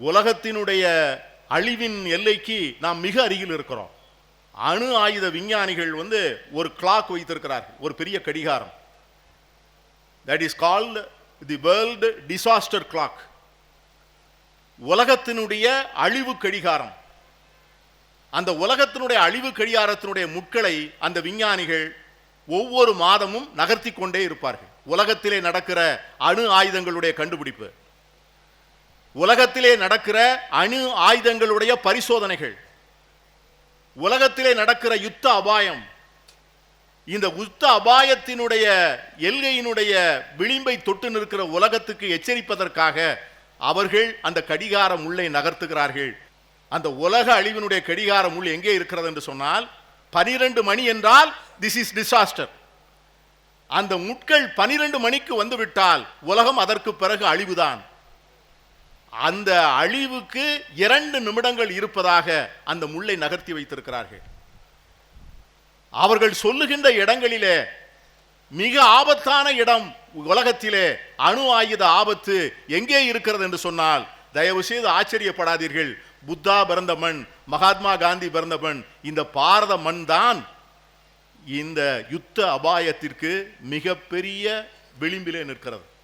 உலகத்தினுடைய அழிவின் எல்லைக்கு நாம் மிக அருகில் இருக்கிறோம். அணு ஆயுத விஞ்ஞானிகள் வந்து ஒரு கிளாக் வைத்திருக்கிறார்கள் ஒரு பெரிய கடிகாரம். That is called the world disaster clock உலகத்தினுடைய அழிவு கடிகாரம். அந்த உலகத்தினுடைய அழிவு கடிகாரத்தினுடைய முட்களை அந்த விஞ்ஞானிகள் ஒவ்வொரு மாதமும் நகர்த்தி கொண்டே இருப்பார்கள். உலகத்திலே நடக்கிற அணு ஆயுதங்களுடைய கண்டுபிடிப்பு. உலகத்திலே நடக்கிற அணு ஆயுதங்களுடைய பரிசோதனைகள் உலகத்திலே நடக்கிற யுத்த அபாயம் இந்த யுத்த அபாயத்தினுடைய எல்கையினுடைய விளிம்பை தொட்டு நிற்கிற உலகத்துக்கு எச்சரிப்பதற்காக அவர்கள் அந்த கடிகாரம் உள்ளே நகர்த்துகிறார்கள். அந்த உலக அழிவினுடைய கடிகாரம் உள் எங்கே இருக்கிறது என்று சொன்னால் பனிரெண்டு மணி என்றால் திஸ் இஸ் டிசாஸ்டர் அந்த முட்கள் பனிரெண்டு மணிக்கு வந்துவிட்டால் உலகம் அதற்கு பிறகு அழிவுதான். அந்த அழிவுக்கு இரண்டு நிமிடங்கள் இருப்பதாக அந்த முள்ளை நகர்த்தி வைத்திருக்கிறார்கள். அவர்கள் சொல்லுகின்ற இடங்களிலே மிக ஆபத்தான இடம் உலகத்திலே அணு ஆயுத ஆபத்து எங்கே இருக்கிறது என்று சொன்னால் தயவு செய்து ஆச்சரியப்படாதீர்கள். புத்தா பிறந்த மண் மகாத்மா காந்தி பிறந்த மண் இந்த பாரத மண் தான் இந்த யுத்த அபாயத்திற்கு மிகப்பெரிய விளிம்பிலே நிற்கிறது.